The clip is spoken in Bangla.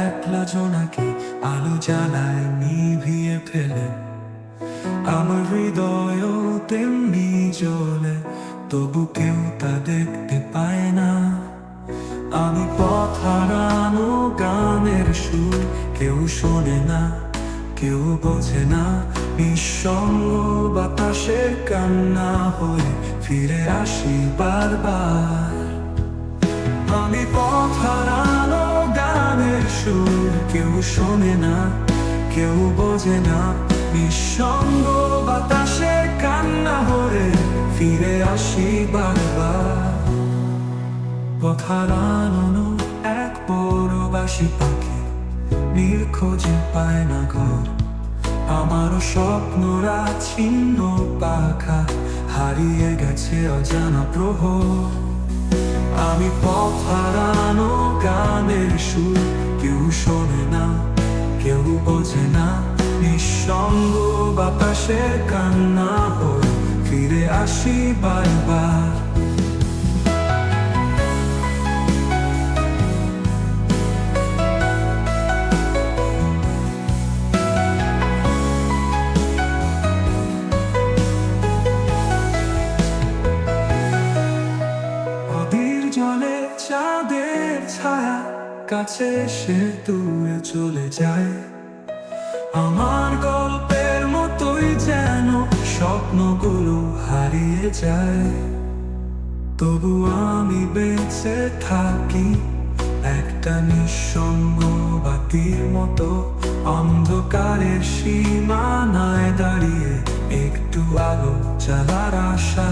একলা জোনাকে আলো জ্বালায় নিভিয়ে ফেলে। আমার হৃদয় তেমনি জ্বলে, তবু কেউ তা দেখতে পায় না। আমি পথ হারানো গানের সুর, কেউ শোনে না, কেউ বোঝে না। নিঃসঙ্গ বাতাসে কান্না হয়ে ফিরে আসি বারবার। সুর কেউ শোনে না, কেউ বোঝে না। নিঃসঙ্গ বাতাসে কান্না হয়ে ফিরে আসি বারবার। পথ হারানো এক পরবাসী পাখি, নীল খোঁজে পায় না ঘর। আমারও স্বপ্নরা ছিন্ন পাখা, হারিয়ে গেছে অজানা প্রহর। আমি পথ হারানো গানের সুর কেউ শোনে না, কেউ বোঝে না। নিঃসঙ্গ বাতাসে কান্না হয়ে ফিরে আসি বারবার। চাঁদের ছায়া কাছে এসে দূরে চলে যায় আমার গল্পের মতোই যেন স্বপ্নগুলো হারিয়ে যায়। তবু আমি বেঁচে থাকি একটা নিঃসঙ্গ বাতির মতো। অন্ধকারের সীমানায় দাঁড়িয়ে একটু আলো জ্বালার আশায়